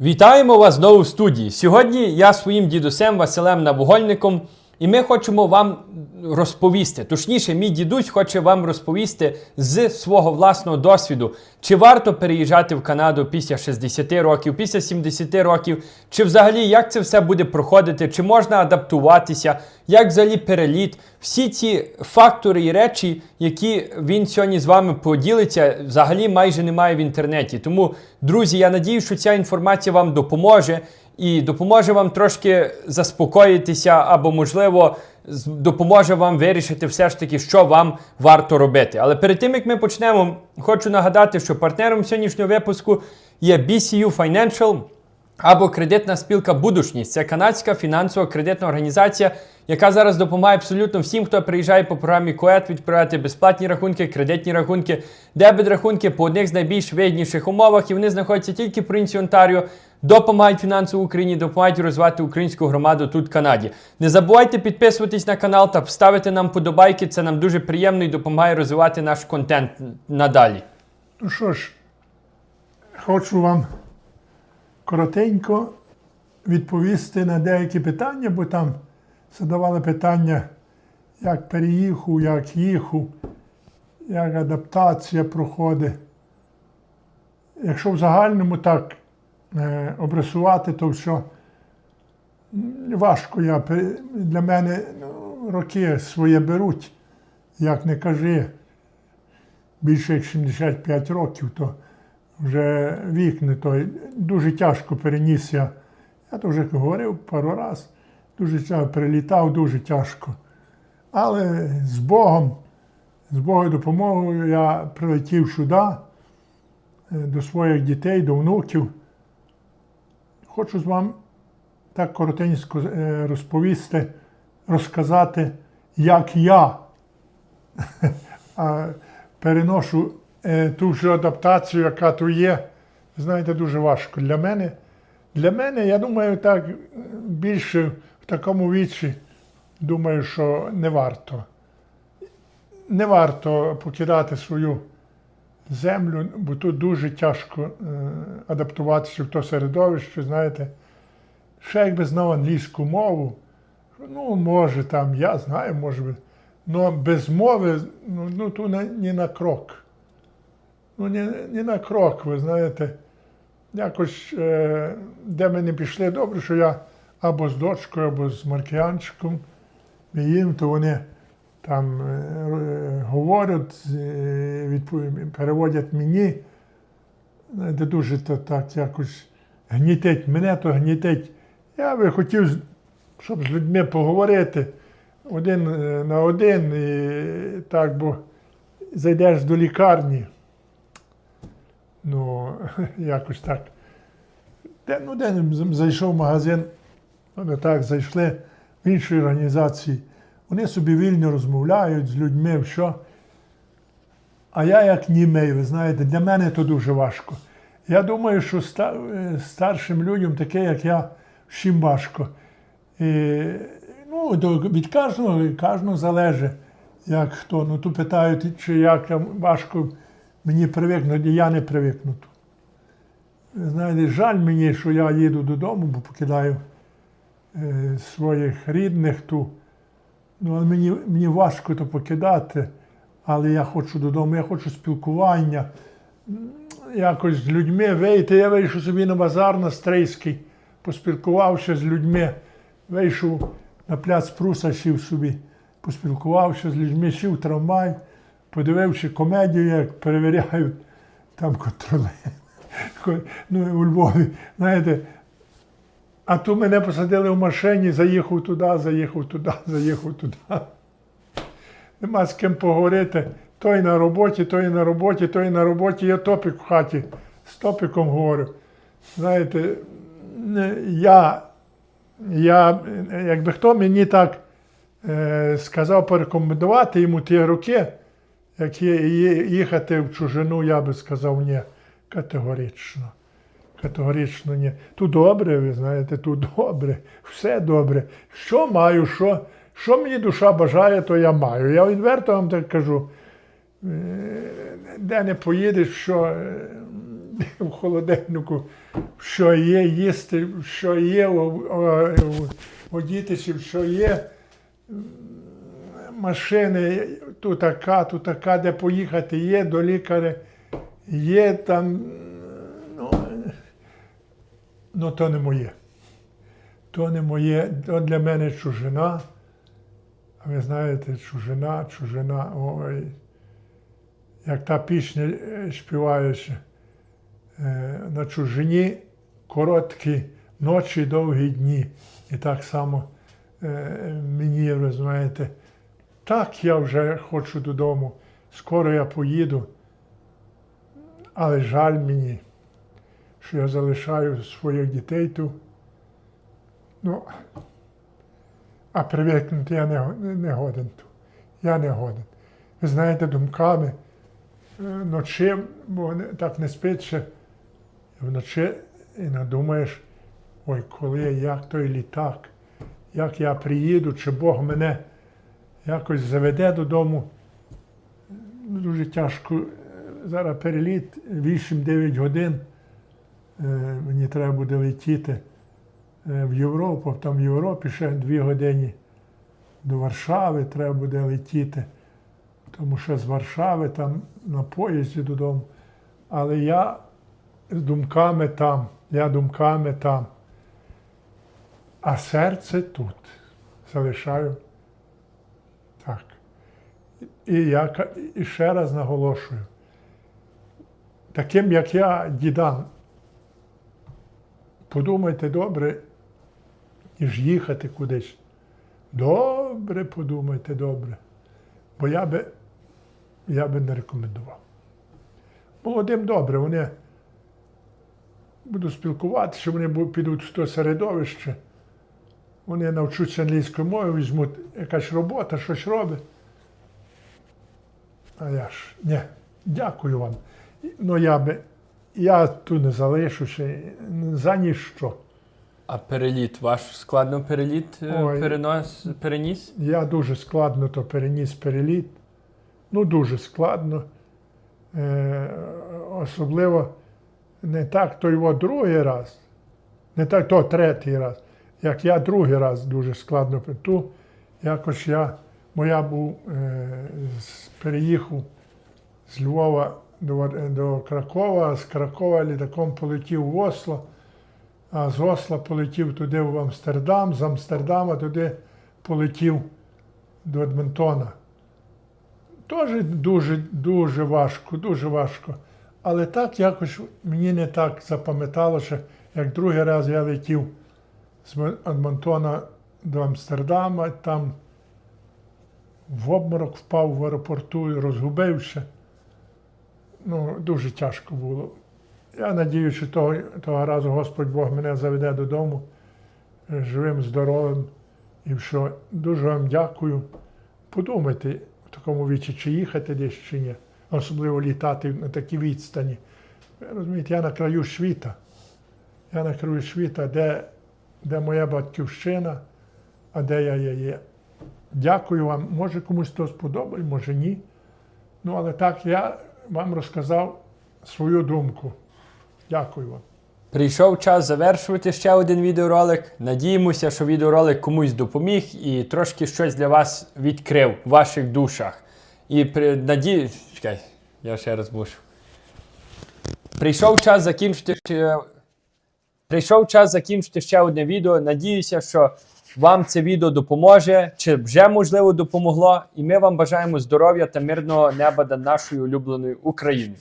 Вітаємо вас знову в студії. Сьогодні я своїм дідусем Василем Навугольником, і ми хочемо вам розповісти. Точніше, мій дідусь хоче вам розповісти з свого власного досвіду, чи варто переїжджати в Канаду після 60 років, після 70 років, чи взагалі як це все буде проходити, чи можна адаптуватися, як взагалі переліт. Всі ці фактори і речі, які він сьогодні з вами поділиться, взагалі майже немає в інтернеті. Тому, друзі, я надію, що ця інформація вам допоможе і допоможе вам трошки заспокоїтися, або, можливо, допоможе вам вирішити все ж таки, що вам варто робити. Але перед тим як ми почнемо, хочу нагадати, що партнером сьогоднішнього випуску є BCU Financial або кредитна спілка Будушність. Це канадська фінансово-кредитна організація, яка зараз допомагає абсолютно всім, хто приїжджає по програмі КОЕТ, відправляти безплатні рахунки, кредитні рахунки, дебет рахунки по одних з найбільш вигідніших умовах, і вони знаходяться тільки в провінції Онтаріо. Допомагають фінансово Україні, допомагають розвивати українську громаду тут в Канаді. Не забувайте підписуватись на канал та ставити нам подобайки. Це нам дуже приємно і допомагає розвивати наш контент надалі. Ну що ж, хочу вам коротенько відповісти на деякі питання, бо там задавали питання, як переїхав, як їхав, як адаптація проходить. Якщо в загальному так е, обрисувати, то все важко. Я, для мене ну, роки своє беруть, як не кажи більше як 75 років, то вже вік не той. Дуже тяжко переніс я. Я то вже говорив пару раз, дуже тяжко перелітав, дуже тяжко. Але з Богом, з Божою допомогою я прилетів сюди, е, до своїх дітей, до внуків. Хочу з вам так коротенько е, розповісти, розказати, як я переношу е, ту ж адаптацію, яка тут є, знаєте, дуже важко. Для мене, для мене, я думаю, так більше такому віці, думаю, що не варто. Не варто покидати свою землю, бо тут дуже тяжко е, адаптуватися в то середовище, знаєте. Ще якби знав англійську мову, ну, може там, я знаю, може би. Ну, без мови, ну, ну не, ні на крок. Ну, ні, ні на крок, ви знаєте. Якось, е, де ми не пішли, добре, що я або з дочкою, або з маркіянчиком їм, то вони там е, е, говорять, е, переводять мені. Знаєте, дуже то так якось гнітить мене, то гнітить. Я би хотів, щоб з людьми поговорити один на один, і так, бо зайдеш до лікарні. Ну, якось так. Де, ну, де зайшов в магазин, вони так зайшли в інші організації. Вони собі вільно розмовляють з людьми, що. А я як німей, ви знаєте, для мене то дуже важко. Я думаю, що е, старшим людям, таке як я, всім важко. І, ну, від кожного, кожного залежить, як хто. Ну, тут питають, чи як важко мені привикнути, я не привикну. тут. Ви Знаєте, жаль мені, що я їду додому, бо покидаю е, своїх рідних ту. Ну, мені, мені важко то покидати, але я хочу додому, я хочу спілкування, якось з людьми вийти. Я вийшов собі на базар на Стрийський, поспілкувався з людьми, вийшов на пляц Пруса, сів собі, поспілкувався з людьми, сів трамвай, подивився комедію, як перевіряють там контролери. Ну, у Львові, знаєте, а то мене посадили в машині, заїхав туди, заїхав туди, заїхав туди. Нема з ким поговорити. Той на роботі, той на роботі, той на роботі. Я топік в хаті з топіком говорю. Знаєте, я, я, якби хто мені так е, сказав порекомендувати йому ті роки, як є- є- їхати в чужину, я би сказав ні, категорично. Категорично ні. Тут добре, ви знаєте, тут добре, все добре. Що маю, що, що мені душа бажає, то я маю. Я відверто вам так кажу. Е, Де не поїдеш, що е, в холодильнику, що є їсти, що є одітися, що є машини, тут така, тут така, де поїхати, є до лікаря, є там. Ну, то не моє. То не моє, то для мене чужина. А ви знаєте, чужина, чужина, ой. Як та пісня е, співаєш, е, на чужині короткі ночі, довгі дні. І так само е, мені, ви знаєте, так я вже хочу додому, скоро я поїду, але жаль мені, що я залишаю своїх дітей тут. Ну, а привикнути я не, не годен тут. Я не годен. Ви знаєте, думками е, ночі, бо так не спить ще, вночі і надумаєш, ой, коли, як той літак, як я приїду, чи Бог мене якось заведе додому. Дуже тяжко. Е, Зараз переліт 8-9 годин. Е, Мені треба буде летіти е, в Європу, там в Європі ще 2 години до Варшави треба буде летіти, тому що з Варшави там на поїзді додому. Але я з думками там, я думками там. А серце тут залишаю так. І я і ще раз наголошую, таким як я, дідам, подумайте добре, ніж їхати кудись. Добре подумайте, добре. Бо я би, я би не рекомендував. Молодим добре, вони будуть спілкуватися, вони підуть в то середовище, вони навчуться англійської мови, візьмуть якась робота, щось робить. А я ж, ні, дякую вам. Ну я би, я тут не залишуся за ніщо. А переліт ваш складно переліт е, Ой. перенос, переніс? Я дуже складно то переніс переліт. Ну, дуже складно. Е, особливо не так то його другий раз, не так то третій раз, як я другий раз дуже складно ту. Якось я, моя був, е, переїхав з Львова до, до Кракова, з Кракова літаком полетів в Осло, а з Осла полетів туди в Амстердам, з Амстердама туди полетів до Едмонтона. Теж дуже, дуже важко, дуже важко. Але так якось мені не так запам'яталося, як другий раз я летів з Едмонтона до Амстердама, там в обморок впав в аеропорту і розгубився. Ну, дуже тяжко було. Я надію, що того, того разу Господь Бог мене заведе додому живим, здоровим. І що дуже вам дякую. Подумайте в такому віці, чи їхати десь чи ні, особливо літати на такій відстані. Розумієте, я на краю світа. Я на краю світа, де, де моя батьківщина, а де я є. є. Дякую вам. Може комусь то сподобає, може ні. Ну, але так я вам розказав свою думку. Дякую вам. Прийшов час завершувати ще один відеоролик. Надіємося, що відеоролик комусь допоміг і трошки щось для вас відкрив в ваших душах. І при наді... Чекай, я ще раз мушу. Прийшов час закінчити. Прийшов час закінчити ще одне відео. Надіюся, що вам це відео допоможе, чи вже можливо допомогло. І ми вам бажаємо здоров'я та мирного неба над нашою улюбленою Україною.